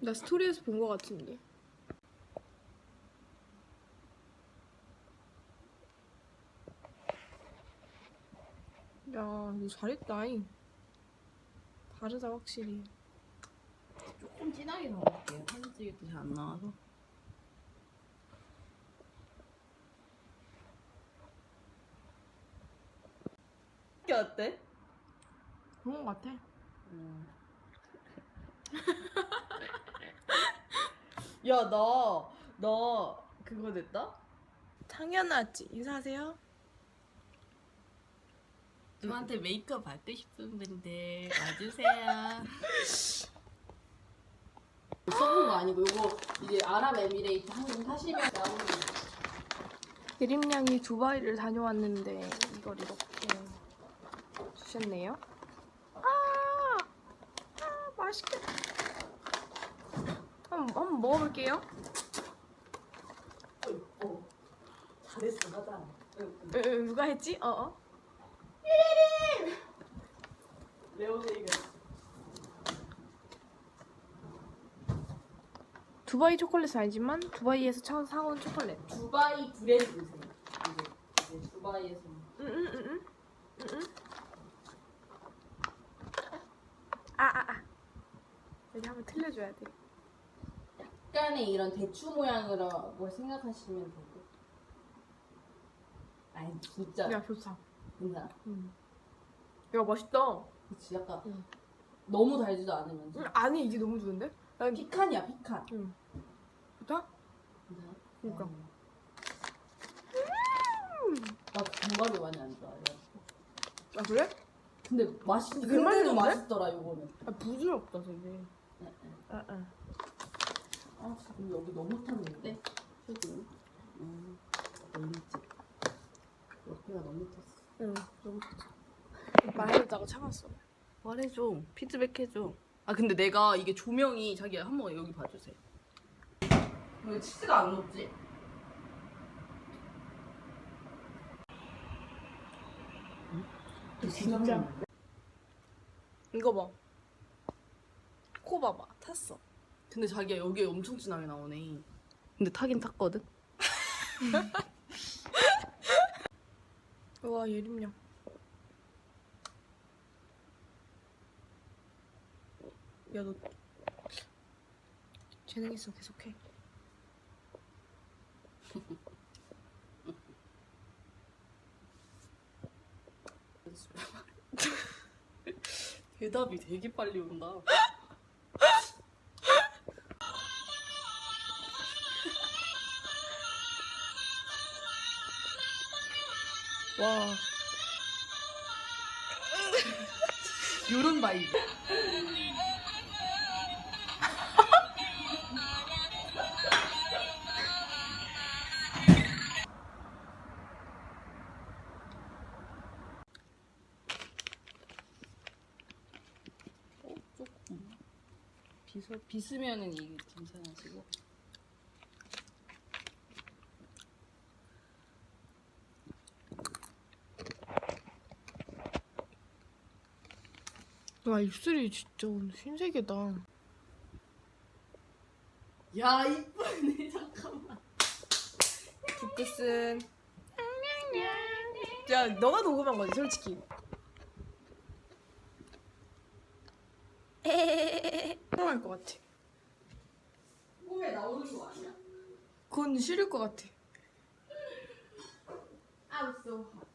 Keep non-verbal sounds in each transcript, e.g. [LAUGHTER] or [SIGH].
나 스토리에서 본거 같은데. 야, 너 잘했다. 잉. 다르다 확실히. 조금 진하게 넣어볼게요. 사진 찍을 때 잘 안 나와서. 이게 어때? 그런 거 같아. 야, 나, 나 그거 됐다? 당연하지. 인사하세요. 누구한테 메이크업 받고 싶은 분들 와주세요. [LAUGHS] 써본 거 아니고 이거 이제 아랍에미레이트 한국 사시면 나오는 예림양이 두바이를 다녀왔는데 이걸 이렇게 주셨네요. 아, 아 맛있겠다. 한번, 먹어볼게요. 어, 잘했어, 하자. 으, 으, 누가 했지? 어, 어. 레오세이가 두바이 초콜릿은 아니지만 두바이에서 차- 사온 초콜릿. 두바이 브랜드세요. 이제, 이제 두바이에서 응응응응. 응응. 아아 아. 여기 한번 틀려줘야 돼. 약간의 이런 대추 모양으로 생각하시면 되고. 아니 진짜 야 좋다. 괜찮아. 음. 야 맛있다. 그치 약간 응. 너무 달지도 않으면서 응, 아니 이게 너무 좋은데? 난 피칸이야 피칸. 응. 좋다? 괜찮아? 그러니까. 음. 나 견과류 많이 안 좋아해. 아 그래? 근데 맛있. 근데도 맛있는데? 맛있더라 이거는. 아 부드럽다 되게. 네, 네. 아 아. 아 지금 여기 너무 탔는데 최근. 음, 너무지. 여기가 너무 탔어. 응 너무 좋다. [LAUGHS] 말하다가 참았어. 말해줘. 피드백 해줘. 아 근데 내가 이게 조명이 자기야 한 번 여기 봐주세요. 왜 치즈가 안 녹지? 진짜. 이거 봐. 코 봐봐 탔어. 근데 자기야 여기에 엄청 진하게 나오네. 근데 타긴 탔거든. 와 예림양. 야너 재능 있어 계속해. [LAUGHS] 대답이 되게 빨리 온다. 와. [LAUGHS] 요런 바이브. 어, 조금 비서 비스면은 이게 괜찮아지고 와 입술이 진짜 오늘 흰색이다. 야 이쁘네 [LAUGHS] 잠깐만 붓끝은 야 너가 녹음한 거지 솔직히. 할것 같아. 꿈에 나오는 거 아니야? 그건 싫을 것 같아. I'm so hot.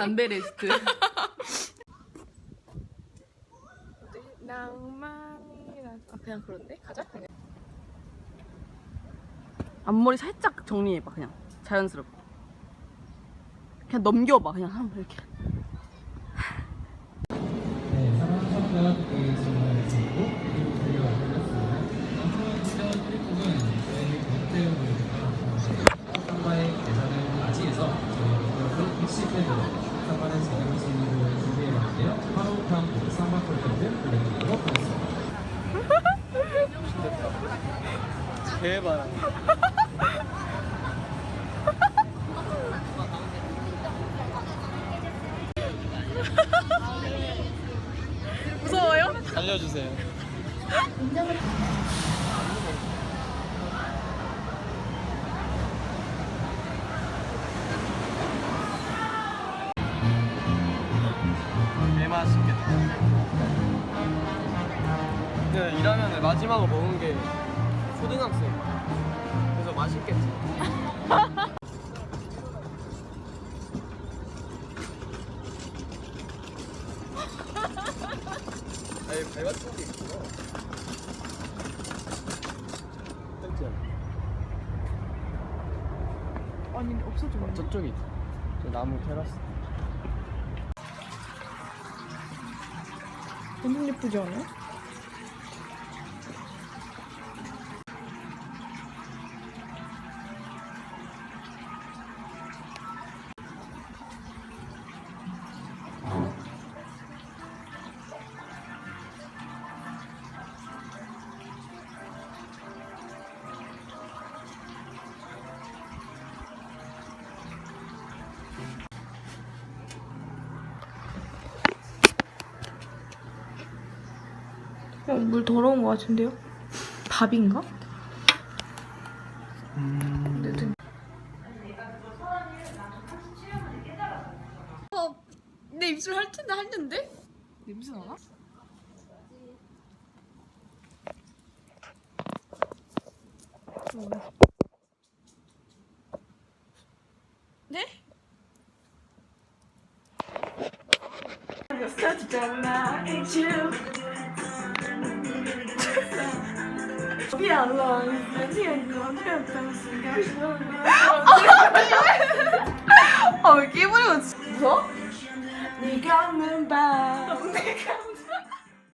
담배 레스트. 낭만이라. 아 그냥 그런데 가자. 그냥. 앞머리 살짝 정리해봐 그냥 자연스럽게. 그냥 넘겨봐 그냥 한번 이렇게. 네, 그 질문을 드리고 대박. [LAUGHS] 무서워요? 알려주세요. 개 맛있겠다. 근데 일하면 마지막으로 먹은 게 초등학생. 그래서 맛있겠지. [LAUGHS] 아니 발 같은 게 있구나. 아니 없어졌네. 저쪽이 저 나무 테라스. 완전 예쁘지 않아? 어, 물 더러운 것 같은데요? 밥인가? 등- 어, 내 입술 할 텐데 할 텐데? 냄새 나나? 네? 아왜 끼부리고 무서워? 네가 없는 밤 [LAUGHS] 내가